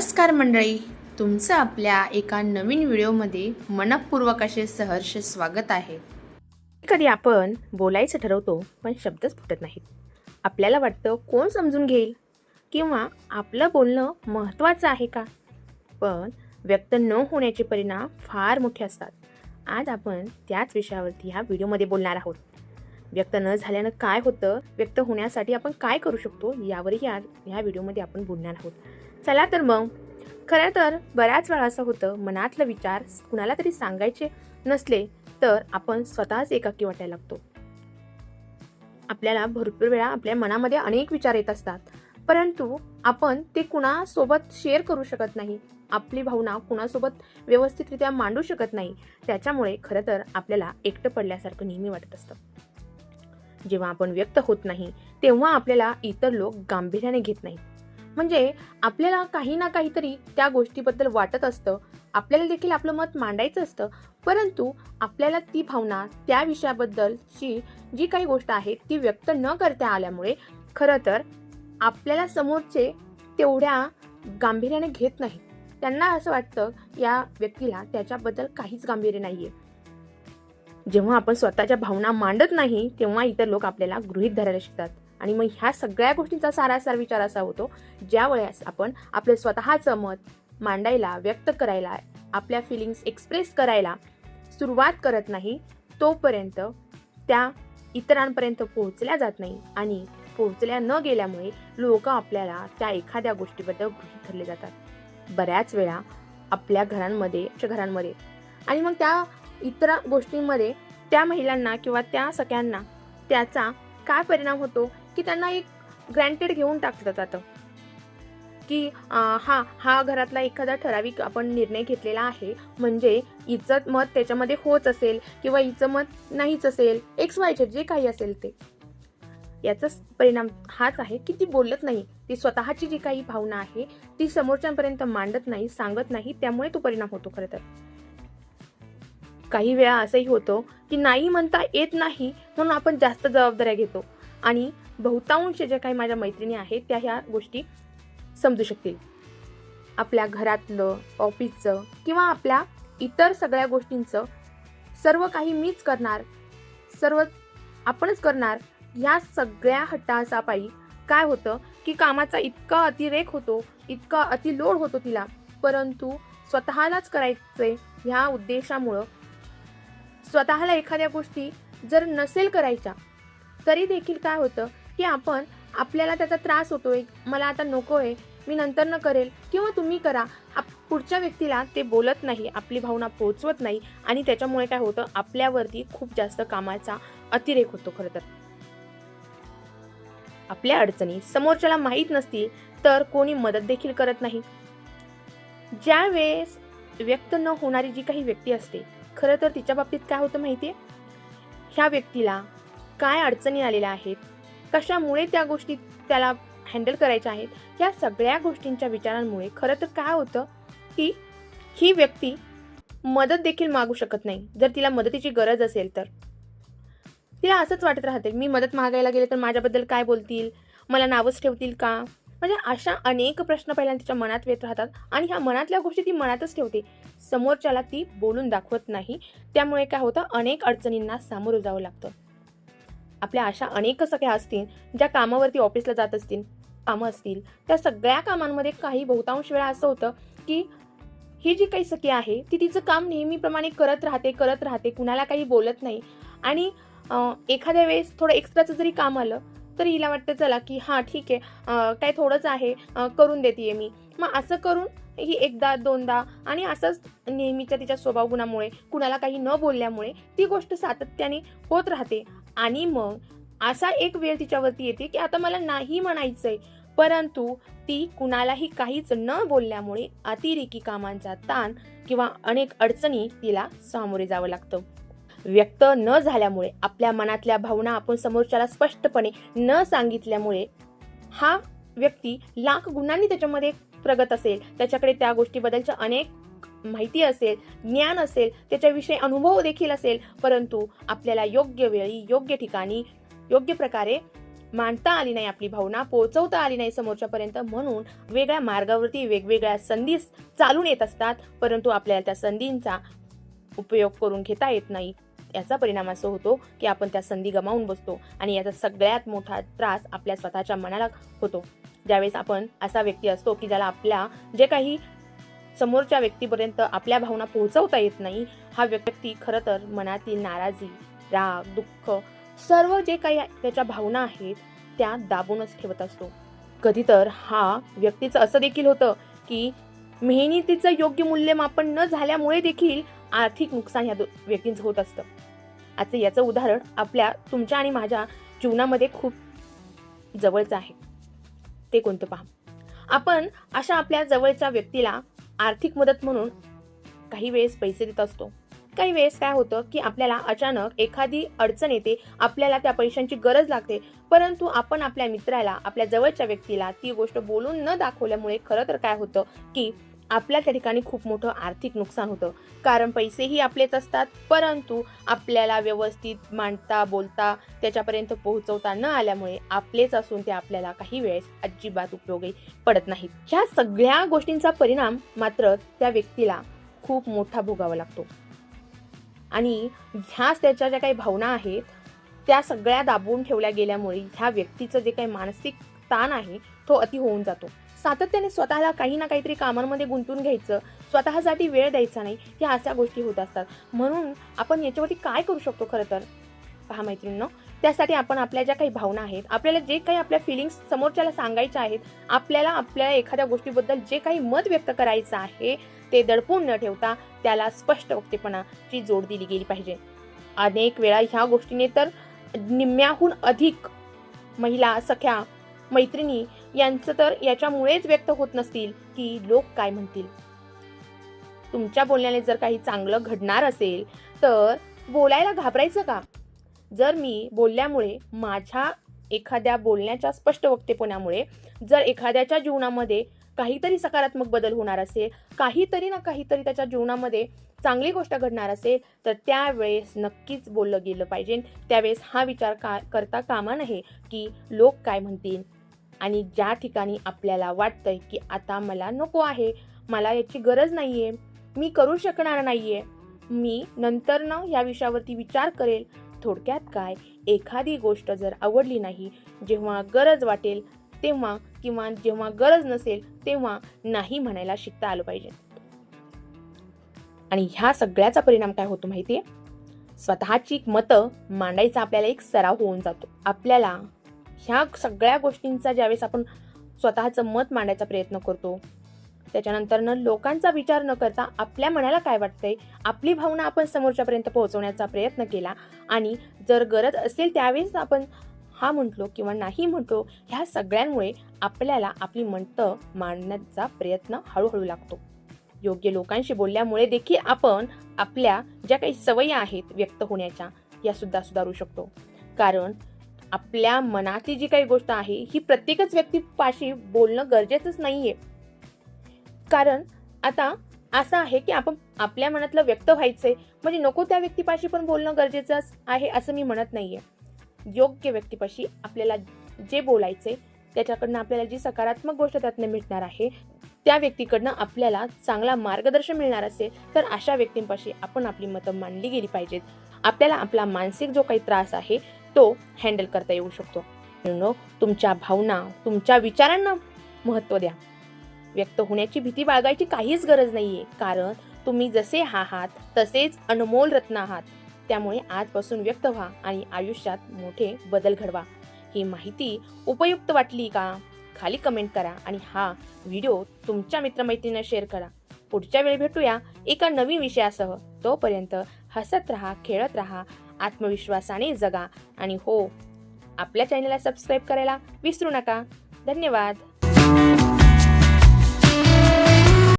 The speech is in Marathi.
नमस्कार मंडळी. तुमचं आपल्या एका नवीन व्हिडिओमध्ये मनपूर्वक असे सहर्ष स्वागत आहे. कधी आपण बोलायचं ठरवतो पण शब्दच फुटत नाहीत. आपल्याला वाटतं कोण समजून घेईल? किंवा आपलं बोलणं महत्त्वाचं आहे का? पण व्यक्त न होण्याचे परिणाम फार मोठे असतात. आज आपण त्याच विषयावरती ह्या व्हिडिओमध्ये बोलणार आहोत. व्यक्त न झाल्यानं काय होतं? व्यक्त होण्यासाठी आपण काय करू शकतो? यावरही आज ह्या व्हिडिओमध्ये आपण बोलणार आहोत. चला तर मग. खरं तर बऱ्याच वेळा असं होतं मनातलं विचार कुणाला तरी सांगायचे नसले तर आपण स्वतःच एकाकी वाटायला लागतो. आपल्याला भरपूर वेळा आपल्या मनामध्ये अनेक विचार येत असतात. परंतु आपण ते कुणासोबत शेअर करू शकत नाही. आपली भावना कुणासोबत व्यवस्थितरित्या मांडू शकत नाही. त्याच्यामुळे खरं तर आपल्याला एकटं पडल्यासारखं नेहमी वाटत असतं. जेव्हा आपण व्यक्त होत नाही तेव्हा आपल्याला इतर लोक गांभीर्याने घेत नाहीत. म्हणजे आपल्याला काही ना काहीतरी त्या गोष्टीबद्दल वाटत असतं. आपल्याला देखील आपलं मत मांडायचं असतं. परंतु आपल्याला ती भावना त्या विषयाबद्दलची जी काही गोष्ट आहे ती व्यक्त न करता आल्यामुळे खरं तर आपल्याला समोरचे तेवढ्या गांभीर्याने घेत नाही. त्यांना असं वाटतं या व्यक्तीला त्याच्याबद्दल काहीच गांभीर्य नाहीये. जेव्हा आपण स्वतःच्या भावना मांडत नाही तेव्हा इतर लोक आपल्याला गृहीत धरायला शिकतात. आणि मग ह्या सगळ्या गोष्टींचा सारासार विचार असा होतो ज्या वेळेस आपण आपलं स्वतःचं मत मांडायला व्यक्त करायला आपल्या फिलिंग्स एक्सप्रेस करायला सुरुवात करत नाही तोपर्यंत त्या इतरांपर्यंत पोहोचल्या जात नाही. आणि पोहोचल्या न गेल्यामुळे लोक आपल्याला त्या एखाद्या गोष्टीबद्दल गृहित धरले जातात. बऱ्याच वेळा आपल्या घरांमध्ये घरांमध्ये आणि मग त्या इतर गोष्टींमध्ये त्या महिलांना किंवा त्या सगळ्यांना त्याचा काय परिणाम होतो? की त्यांना एक ग्रँटेड घेऊन टाकलं जातं की हा हा घरातला एखादा ठराविक आपण निर्णय घेतलेला आहे म्हणजे हिचं मत त्याच्यामध्ये होच असेल किंवा हिचं मत नाहीच असेल एक्स वायचे जे काही असेल ते. याचा परिणाम हाच आहे की ती बोलत नाही. ती स्वतःची जी काही भावना आहे ती समोरच्यांपर्यंत मांडत नाही सांगत नाही त्यामुळे तो परिणाम होतो खरं तर. काही वेळा असंही होतं की नाही म्हणता येत नाही म्हणून आपण जास्त जबाबदाऱ्या घेतो. आणि बहुतांश ज्या काही माझ्या मैत्रिणी आहेत त्या ह्या गोष्टी समजू शकतील. आपल्या घरातलं ऑफिसचं किंवा आपल्या इतर सगळ्या गोष्टींचं सर्व काही मीच करणार सर्व आपणच करणार ह्या सगळ्या हट्टासापायी काय होतं की कामाचा इतका अतिरेक होतो इतका अतिलोड होतो तिला. परंतु स्वतःलाच करायचे ह्या उद्देशामुळं स्वतःला एखाद्या गोष्टी जर नसेल करायच्या तरी देखील काय होतं की आपण आपल्याला त्याचा त्रास होतोय मला आता नको आहे मी नंतर न करेल किंवा तुम्ही करा. आप- पुढच्या व्यक्तीला ते बोलत नाही आपली भावना पोहोचवत नाही आणि त्याच्यामुळे काय होतं आपल्यावरती खूप जास्त कामाचा अतिरेक होतो खरं तर. आपल्या अडचणी समोरच्याला माहीत नसतील तर कोणी मदत देखील करत नाही. ज्या वेळेस व्यक्त न होणारी जी काही व्यक्ती असते खरं तर तिच्या बाबतीत काय होतं माहिती आहे ह्या व्यक्तीला काय अडचणी आलेल्या आहेत कशामुळे त्या गोष्टी त्याला हँडल करायच्या आहेत? या सगळ्या गोष्टींच्या विचारांमुळे खरं तर काय होतं की ही व्यक्ती मदत देखील मागू शकत नाही. जर तिला मदतीची गरज असेल तर. तिला असंच वाटत राहते मी मदत मागायला गेले तर माझ्याबद्दल काय बोलतील? मला नावच ठेवतील का? म्हणजे अशा अनेक प्रश्न पहिल्यांदा तिच्या मनात येत राहतात आणि ह्या मनातल्या गोष्टी ती मनातच ठेवते. समोरच्याला ती बोलून दाखवत नाही. त्यामुळे काय होतं? अनेक अडचणींना सामोरं जावं लागतं. आपल्या अशा अनेक सगळ्या असतील ज्या कामावरती ऑफिसला जात असतील कामं असतील त्या सगळ्या कामांमध्ये काही बहुतांश वेळा असं होतं की ही जी काही सखी आहे ती तिचं काम नेहमीप्रमाणे करत राहते करत राहते कुणाला काही बोलत नाही. आणि एखाद्या वेळेस थोडं एक्स्ट्राचं जरी काम आलं तर हिला वाटतं चला की हां ठीक आहे काय थोडंच आहे करून देते मी. मग असं करून ही एकदा दोनदा आणि असंच नेहमीच्या तिच्या स्वभाव गुणामुळे कुणाला काही न बोलल्यामुळे ती गोष्ट सातत्याने होत राहते. आणि मग असा एक वेळ तिच्यावरती येते की आता मला नाही म्हणायचंय परंतु ती कुणालाही काहीच न बोलल्यामुळे अतिरेकी कामांचा ताण किंवा अनेक अडचणी तिला सामोरे जावं लागतं. व्यक्त न झाल्यामुळे आपल्या मनातल्या भावना आपण समोरच्याला स्पष्टपणे न सांगितल्यामुळे हा व्यक्ती लाख गुणांनी त्याच्यामध्ये प्रगत असेल त्याच्याकडे त्या गोष्टीबद्दलच्या अनेक माहिती असेल ज्ञान असेल त्याच्याविषयी अनुभव देखील असेल परंतु आपल्याला योग्य वेळी योग्य ठिकाणी योग्य प्रकारे मांडता आली नाही आपली भावना पोहोचवता आली नाही समोरच्यापर्यंत. म्हणून वेगळ्या मार्गावरती वेगवेगळ्या संधी चालून येत असतात परंतु आपल्याला त्या संधींचा उपयोग करून घेता येत नाही. याचा परिणाम असं होतो की आपण त्या संधी गमावून बसतो आणि याचा सगळ्यात मोठा त्रास आपल्या स्वतःच्या मनाला होतो. ज्यावेळेस आपण असा व्यक्ती असतो की ज्याला आपल्या जे काही समोरच्या व्यक्तीपर्यंत आपल्या भावना पोहोचवता येत नाही हा व्यक्ती खरं तर मनातील नाराजी राग दुःख सर्व जे काही त्याच्या भावना आहेत त्या दाबूनच ठेवत असतो. कधी तर हा व्यक्तीचं असं देखील होतं की मेहनतीचं योग्य मूल्यमापन न झाल्यामुळे देखील आर्थिक नुकसान ह्या व्यक्तींचं होत असतं. आता याचं उदाहरण आपल्या तुमच्या आणि माझ्या जीवनामध्ये खूप जवळचं आहे. ते कोणतं पहा. आपण अशा आपल्या जवळच्या व्यक्तीला आर्थिक मदत म्हणून काही वेळेस पैसे देत असतो. काही वेळेस काय होतं की आपल्याला अचानक एखादी अडचण येते आपल्याला त्या पैशांची गरज लागते परंतु आपण आपल्या मित्राला आपल्या जवळच्या व्यक्तीला ती गोष्ट बोलून न दाखवल्यामुळे खरं तर काय होतं की आपल्या त्या ठिकाणी खूप मोठं आर्थिक नुकसान होतं. कारण पैसेही आपलेच असतात परंतु आपल्याला व्यवस्थित मांडता बोलता त्याच्यापर्यंत पोहोचवता न आल्यामुळे आपलेच असून ते आपल्याला काही वेळेस अजिबात उपयोगी पडत नाहीत. ह्या सगळ्या गोष्टींचा परिणाम मात्र त्या व्यक्तीला खूप मोठा भोगावा लागतो. आणि ह्याच त्याच्या ज्या काही भावना आहेत त्या सगळ्या दाबून ठेवल्या गेल्यामुळे ह्या व्यक्तीचं जे काही मानसिक ताण आहे तो अति होऊन जातो. सातत्याने स्वतःला काही ना काहीतरी कामांमध्ये गुंतून घ्यायचं स्वतःसाठी वेळ द्यायचा नाही ह्या अशा गोष्टी होत असतात. म्हणून आपण याच्यावरती काय करू शकतो खरं तर? पहा मैत्रिणींनो त्यासाठी आपण आपल्या ज्या काही भावना आहेत आपल्याला जे काही आपल्या फिलिंग्स समोरच्याला सांगायच्या आहेत आपल्याला आपल्या एखाद्या गोष्टीबद्दल जे काही मत व्यक्त करायचं आहे ते दडपून न ठेवता त्याला स्पष्ट वक्तेपणाची जोड दिली गेली पाहिजे. अनेक वेळा ह्या गोष्टीने तर निम्म्याहून अधिक महिला सख्या मैत्रिणी यांचं तर याच्यामुळेच व्यक्त होत नसतील की लोक काय म्हणतील. तुमच्या बोलण्याने जर काही चांगलं घडणार असेल तर बोलायला घाबरायचं का? जर मी बोलल्यामुळे माझ्या एखाद्या बोलण्याच्या स्पष्ट वक्तेपणामुळे जर एखाद्याच्या जीवनामध्ये काहीतरी सकारात्मक बदल होणार असेल काहीतरी ना काहीतरी त्याच्या जीवनामध्ये चांगली गोष्ट घडणार असेल तर त्यावेळेस नक्कीच बोललं गेलं पाहिजे. त्यावेळेस हा विचार का करता कामा नये की लोक काय म्हणतील. आणि ज्या ठिकाणी आपल्याला वाटतंय की आता मला नको आहे मला याची गरज नाही आहे मी करू शकणार नाही आहे मी नंतर ना या विषयावरती विचार करेल थोडक्यात काय? एखादी गोष्ट जर आवडली नाही जेव्हा गरज वाटेल तेव्हा किंवा जेव्हा गरज नसेल तेव्हा नाही म्हणायला शिकता आलं पाहिजे. आणि ह्या सगळ्याचा परिणाम काय होतो माहितीये? स्वतःची मतं मांडायचा आपल्याला एक सराव होऊन जातो. आपल्याला ह्या सगळ्या गोष्टींचा ज्यावेळेस आपण स्वतःचं मत मांडायचा प्रयत्न करतो त्याच्यानंतरनं लोकांचा विचार न करता आपल्या मनाला काय वाटतंय आपली भावना आपण समोरच्यापर्यंत पोहोचवण्याचा प्रयत्न केला आणि जर गरज असेल त्यावेळेस आपण हा म्हटलो किंवा नाही म्हटलो ह्या सगळ्यांमुळे आपल्याला आपली मतं मांडण्याचा प्रयत्न हळूहळू लागतो. योग्य लोकांशी बोलल्यामुळे देखील आपण आपल्या ज्या काही सवयी आहेत व्यक्त होण्याच्या या सुद्धा सुधारू शकतो. कारण आपल्या मनातली जी काही गोष्ट आहे ही प्रत्येकच व्यक्तीपाशी बोलणं गरजेचंच नाहीये. कारण आता असं आहे की आपण आपल्या मनातलं व्यक्त व्हायचंय म्हणजे नको त्या व्यक्तीपाशी पण बोलणं गरजेचं आहे असं मी म्हणत नाहीये. योग्य व्यक्तीपाशी आपल्याला जे बोलायचे त्याच्याकडनं आपल्याला जी सकारात्मक गोष्ट त्यातनं मिळणार आहे त्या व्यक्तीकडनं आपल्याला चांगला मार्गदर्शन मिळणार असेल तर अशा व्यक्तींपाशी आपण आपली मतं मांडली गेली पाहिजेत. आपल्याला आपला मानसिक जो काही त्रास आहे तो हँडल करता येऊ शकतो. नो तुमच्या भावना तुमच्या विचारांना महत्त्व द्या. व्यक्त होण्याची भीती बाळगायची काहीच गरज नाहीये. कारण तुम्ही जसे आहात तसेच अनमोल रत्न आहात. त्यामुळे आजपासून व्यक्त व्हा आणि आयुष्यात मोठे बदल घडवा. ही माहिती उपयुक्त वाटली का? खाली कमेंट करा आणि हा व्हिडिओ तुमच्या मित्रमैत्रिणींना शेअर करा. पुढच्या वेळी भेटूया एका नवीन विषयासह. तोपर्यंत हसत राहा खेळत राहा आत्मविश्वासाने जगा. आणि हो आपल्या चॅनलला सबस्क्राईब करायला विसरू नका. धन्यवाद.